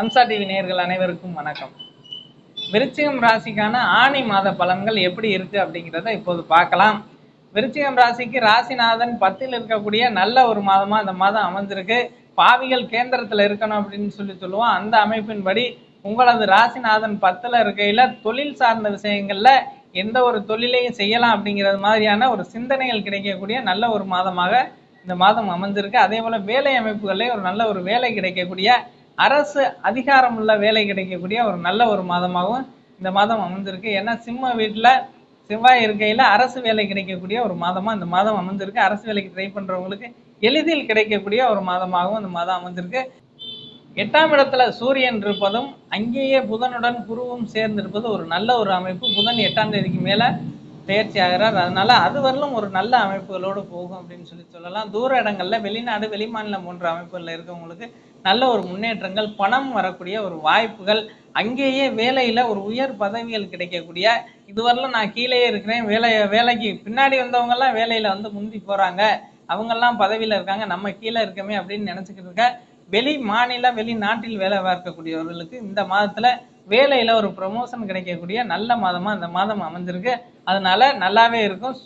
Amsa TV நேயர்கள் அனைவருக்கும் வணக்கம். விருச்சிகம் ராசிக்கான ஆணி மாத பலன்கள் எப்படி இருக்கு அப்படிங்கிறத இப்போது பார்க்கலாம். விருச்சிகம் ராசிக்கு ராசிநாதன் பத்தில் இருக்கக்கூடிய நல்ல ஒரு மாதமா இந்த மாதம் அமைஞ்சிருக்கு. பாவிகள் கேந்திரத்துல இருக்கணும் அப்படின்னு சொல்லி சொல்லுவோம். அந்த அமைப்பின்படி உங்களது ராசிநாதன் பத்துல இருக்கையில தொழில் சார்ந்த விஷயங்கள்ல எந்த ஒரு தொழிலையும் செய்யலாம் அப்படிங்கிறது மாதிரியான ஒரு சிந்தனைகள் கிடைக்கக்கூடிய நல்ல ஒரு மாதமாக இந்த மாதம் அமைஞ்சிருக்கு. அதே போல வேலை அமைப்புகளில் ஒரு நல்ல ஒரு வேலை கிடைக்கக்கூடிய அரசு அதிகாரம் உள்ள வேலை கிடைக்கக்கூடிய ஒரு நல்ல ஒரு மாதமாகவும் இந்த மாதம் அமைஞ்சிருக்கு. ஏன்னா சிம்ம வீட்டில் செவ்வாய் இருக்கையில் அரசு வேலை கிடைக்கக்கூடிய ஒரு மாதமாக இந்த மாதம் அமைஞ்சிருக்கு. அரசு வேலைக்கு ட்ரை பண்ணுறவங்களுக்கு எளிதில் கிடைக்கக்கூடிய ஒரு மாதமாகவும் இந்த மாதம் அமைஞ்சிருக்கு. எட்டாம் இடத்துல சூரியன் இருப்பதும் அங்கேயே புதனுடன் குருவும் சேர்ந்திருப்பது ஒரு நல்ல ஒரு அமைப்பு. புதன் எட்டாம் தேதிக்கு மேலே பயிற்சி ஆகிறார். அதனால அது வரலும் ஒரு நல்ல அமைப்புகளோடு போகும் அப்படின்னு சொல்லி சொல்லலாம். தூர இடங்கள்ல வெளிநாடு வெளிமாநிலம் போன்ற அமைப்புகளில் இருக்கவங்களுக்கு நல்ல ஒரு முன்னேற்றங்கள் பணம் வரக்கூடிய ஒரு வாய்ப்புகள் அங்கேயே வேலையில ஒரு உயர் பதவிகள் கிடைக்கக்கூடிய இதுவரையிலும் நான் கீழேயே இருக்கிறேன் வேலை வேலைக்கு பின்னாடி வந்தவங்க எல்லாம் வேலையில வந்து முந்தி போறாங்க. அவங்கெல்லாம் பதவியில இருக்காங்க நம்ம கீழே இருக்கமே அப்படின்னு நினச்சிக்கிட்டு இருக்க வெளி மாநில வெளிநாட்டில் வேலை பார்க்கக்கூடியவர்களுக்கு இந்த மாதத்துல வேலையில ஒரு ப்ரொமோஷன் கிடைக்கக்கூடிய நல்ல மாதமா இந்த மாதம் அமைஞ்சிருக்கு. அதனால நல்லாவே இருக்கும்